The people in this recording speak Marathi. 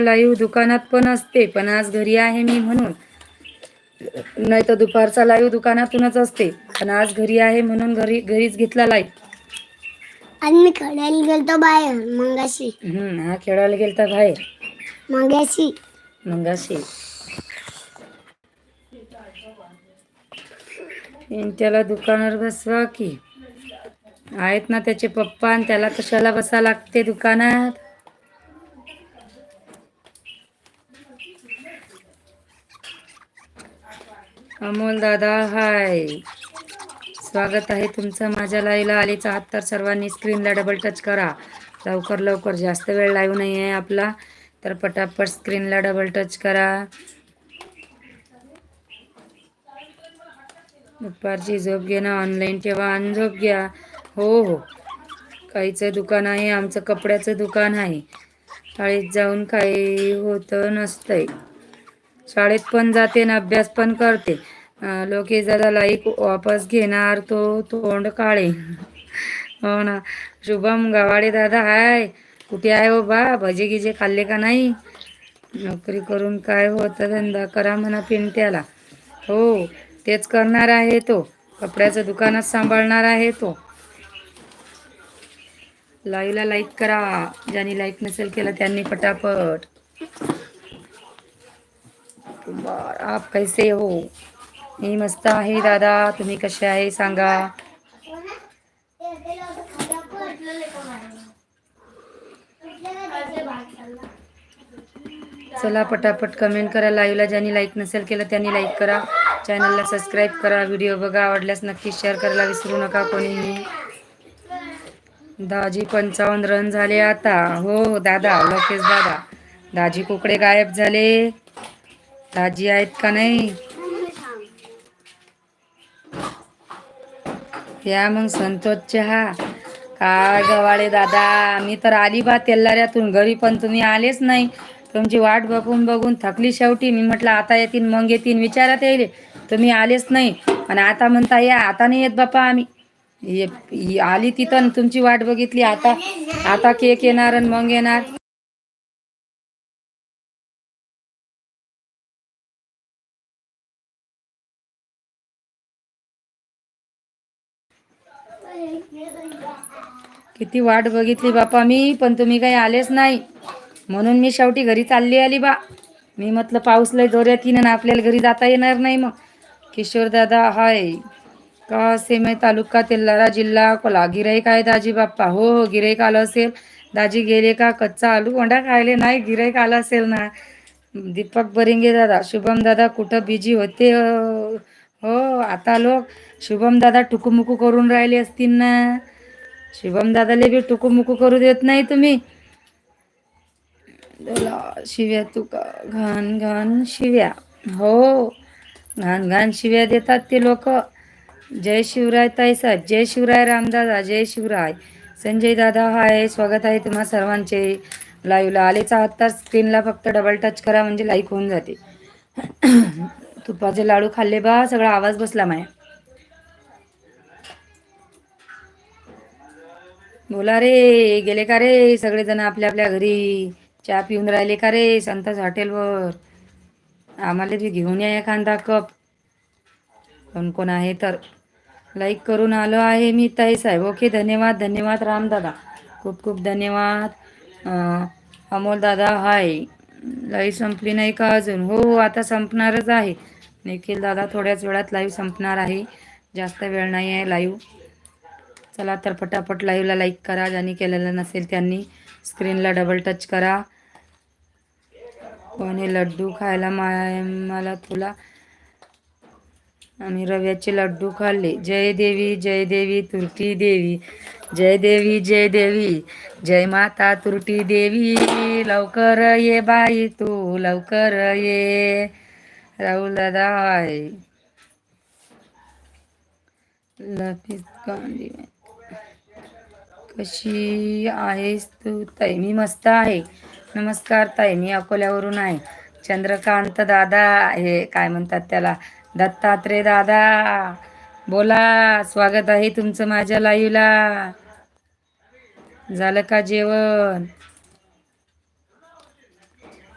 लाईव्ह दुकानात पण असते पण आज घरी आहे मी म्हणून. नाही तर दुपारचा लाईव्ह दुकानातूनच असते पण आज घरी आहे म्हणून घरी घरीच घेतला लाईव्ह आणि मी खेळायला गेलतो बाहेर मंगाशी. हम्म हा खेळायला गेलता बाहेर. मंगाशी. मंगाशी. त्याला दुकानावर बसवा की. आहेत ना त्याचे पप्पा आणि त्याला कशाला बसा लागते दुकानात? अमोल दादा हाय. स्वागत आहे तुमचं माझ्या लाईव्हला आलीचा हात तर सर्वांनी स्क्रीनला डबल टच करा. लवकर लवकर. जास्त वेळ लाईव्ह नाही आहे आपला. तर पटापट स्क्रीनला डबल टच करा. दुपारची झोप घे ना. ऑनलाईन ठेवा आणि झोप घ्या. हो हो. काहीचं दुकान आहे. आमचं कपड्याचं दुकान आहे. शाळेत जाऊन काही होतं नसतंय. शाळेत पण जाते आणि अभ्यास पण करते. लोकेश दादा लाईक वापस घेणार तो तोंड काळे. हो ना. शुभम गवाडे दादा हाय. कुठे आहे हो बा? भजे गिजे खाल्ले का नाही? नोकरी करून काय होतं? धंदा करा म्हणा पिंट्याला. हो तेच करणार आहे तो. कपड्याचं दुकानात सांभाळणार आहे तो. लाईव्हला लाईक करा. ज्यांनी लाईक नसेल केलं त्यांनी पटापट. बर आप कैसे हो? मी मस्त आहे दादा. तुम्ही कसे आहे सांगा. चला पटापट कमेंट करा. लाईव्हला ज्यांनी लाईक नसेल केलं त्यांनी लाईक करा. चॅनलला सबस्क्राईब करा. व्हिडिओ बघा. आवडल्यास नक्की शेअर करायला विसरू नका कोणीही. दाजी पंचावन्न रन झाले आता. हो हो दादा लोकेश दादा. दाजी कुकडे गायब झाले. दाजी आहेत का नाही? या मग संतोष चहा. काय गवाळे दादा मी तर आली बा तेल्लाऱ्यातून घरी पण तुम्ही आलेच नाही. तुमची वाट बघून बघून थकली शेवटी. मी म्हटलं आता येतील मग येतील विचारात येईल तुम्ही आलेच नाही. आणि आता म्हणता या आता नाही येत बापा आम्ही. ये- आली तिथं तुमची वाट बघितली. आता आता केक येणार आणि मग येणार. किती वाट बघितली बापा मी पण तुम्ही काही आलेच नाही. म्हणून मी शेवटी घरी चालली आली बा. मी म्हटलं पाऊस लय जोऱ्यात येईन आणि आपल्याला घरी जाता येणार नाही मग. किशोर दादा हाय. का सेमे तालुका तेल्लारा जिल्हा कोला गिराईक आहे दाजी बाप्पा? हो हो गिराईक आलं असेल. दाजी गेले का? कच्चा आलू कोंडा खायले नाही गिराईक आलं असेल ना. दीपक बरिंगे दादा शुभम दादा कुठं बिजी होते? हो आता लोक शुभम दादा टुकूमुकू करून राहिले असतील ना. शुभमदादाला बी टुकूमुकू करू देत नाही तुम्ही. शिव्या तुका घाण घाण शिव्या. हो घाण घाण शिव्या देतात ते लोक. जय शिवराय ताईसाहेब जय शिवराय रामदादा जय शिवराय. संजय दादा हाय स्वागत आहे तुम्हा सर्वांचे. लाईव्हला आलेचा आहात तर स्क्रीनला फक्त डबल टच करा म्हणजे लाईक होऊन जाते. तुपाचे लाडू खाल्ले बा सगळा आवाज बसला माय. बोला रे गेले का रे सगळेजण आपल्या आपल्या घरी? चहा पिऊन राहिले का रे संतास हॉटेलवर? आम्हाला बी घेऊन या एखादा कप. कोण कोण आहे तर. लाईक करून आलो आहे मी ताई साहेब. ओके धन्यवाद धन्यवाद रामदादा खूप खूप धन्यवाद. अमोल दादा हाय. लाई संपली नाही का अजून? हो हो आता संपणारच आहे. निखिल दादा थोड्याच वेळात लाईव्ह संपणार आहे. जास्त वेळ नाही आहे लाईव्ह चला तर पटापट लाईव्हला लाईक करा. ज्यांनी केलेलं नसेल त्यांनी स्क्रीनला डबल टच करा. कोणी लड्डू खायला माय मला तुला आम्ही रव्याचे लड्डू खाल्ले. जय देवी जय देवी तुरटी देवी. जय देवी जय देवी. जय माता तुरटी देवी. लवकर ये बाई तू लवकर ये. राहुल दादा हाय. कशी आहेस तू? ताई मी मस्त आहे. नमस्कार ताई मी अकोल्यावरून आहे. चंद्रकांत दादा हे काय म्हणतात त्याला? दत्तात्रय दादा. बोला स्वागत आहे तुमचं माझ्या लाईव्हला. झालं का जेवण?